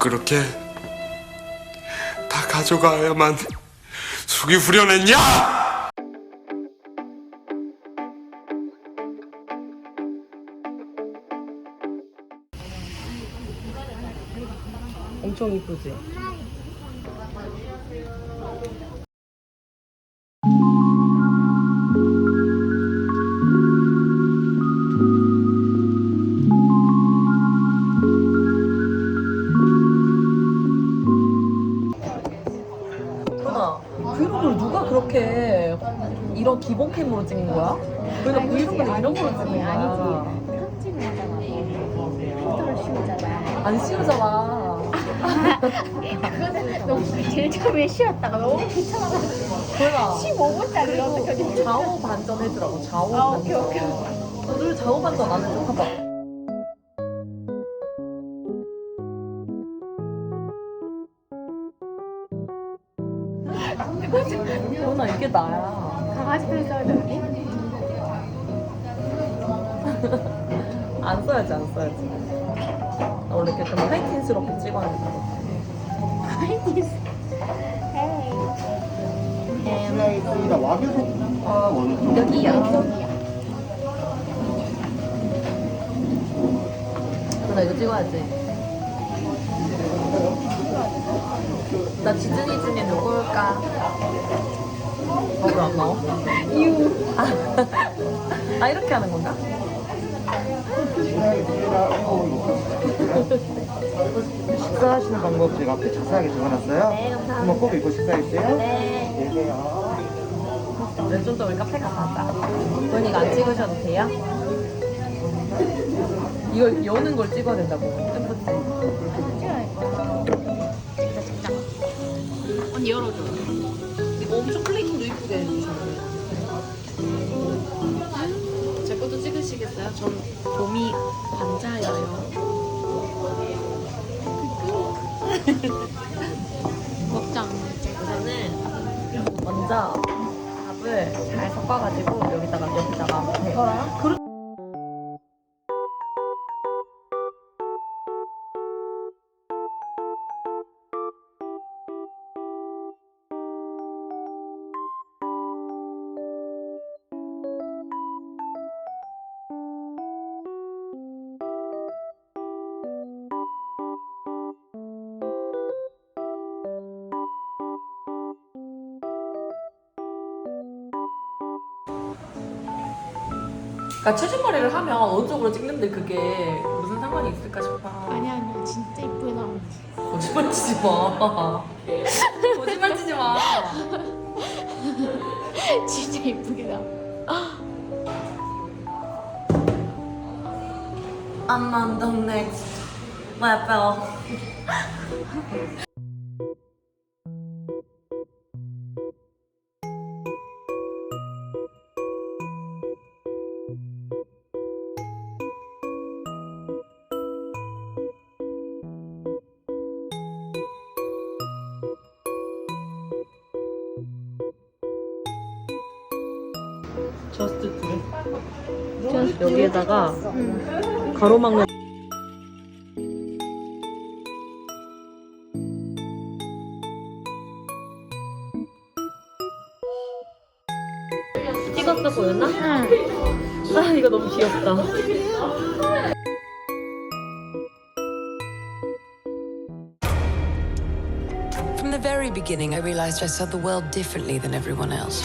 그렇게 다 가져가야만 속이 후련했냐? 엄청 이쁘지? 이런 기본 캠으로 찍는 거야? 우리가 브이로그는 이런 거로 찍는 거야. 아니지. 편집을 하잖아. 필터를 씌우잖아. 안 씌우잖아. 너무 제일 처음에 씌웠다가 너무 귀찮아가지고 그러나 15분짜리 어떻게 좌우 반전 해주라고 좌우 아, 반전. 오케이, 오케이. 늘 좌우 반전 안 해줘. 봐봐. 누나 이게 나야. 써야 되니? 안 써야지 안 써야지. 나 원래 이렇게 좀 하이틴스럽게 찍어야 된다. 에이. 하나 있습니다. 와규소파 원조. 여기요. 누나 이거 찍어야지. 나 디즈니 중에 누굴까? 어, 왜안 나와? 유. 아, 아 이렇게 하는 건가? 식사하시는 방법 제가 앞에 자세하게 적어놨어요. 네, 감사합니다. 한번 꼭 읽고 식사해주세요. 네. 계세요. 네, 좀더 우리 카페 가서 하자. 그건 이거 안 찍으셔도 돼요? 이거 여는 걸 찍어야 된다고. 언니 열어줘. 엄청 플레이팅도 이쁘게 해주셨네. 제 것도 찍으시겠어요? 전 봄이 관자여요. 먹장. 우선은 먼저 밥을 잘 섞어가지고 여기다가 여기다가 덜어요? 그렇 그러니까 체중머리를 하면 어느 쪽으로 찍는데 그게 무슨 상관이 있을까 싶어. 아니 아니야 진짜 이쁘다. 거짓말 치지 마. 거짓말 치지 마. 진짜 이쁘게 나. I'm on the next level. 여기에다가 가로막는 찍었어 보였나? 응. 아 이거 너무 귀엽다. From the very beginning, I realized I saw the world differently than everyone else.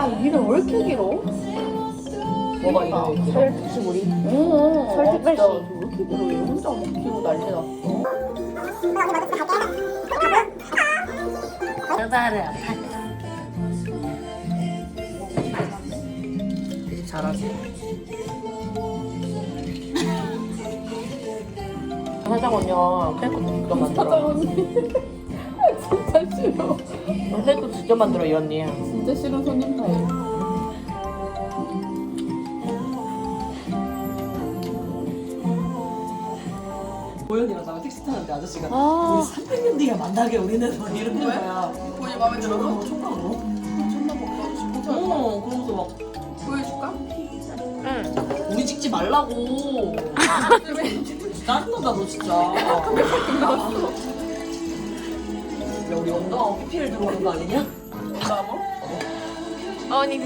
아 이름 왜 이렇게 길어? 뭐가 이름이 설특수구리? 오 설특배씨 왜 이렇게 길어? 얘 혼자 막 키고 난리 났어 되게 잘하지 사장 언니가 팬클 직접 만들어. 사장 언니 진짜 싫어 팬클 직접 만들어 이 언니 진짜 싫은 손님 타입. 보현이랑 나랑 택시 타는데 아저씨가 우리 300년 뒤에 만나게 우리는 막 이러는 거야. 보현이 마음에 들어서? 총각으로 존나 먹고 싶어 어 그러면서 막 보여줄까? 응. 우리 찍지 말라고. 짜증난다 너 진짜. 야 우리 언더 PPL 들어오는 거 아니냐? 나 뭐? 아니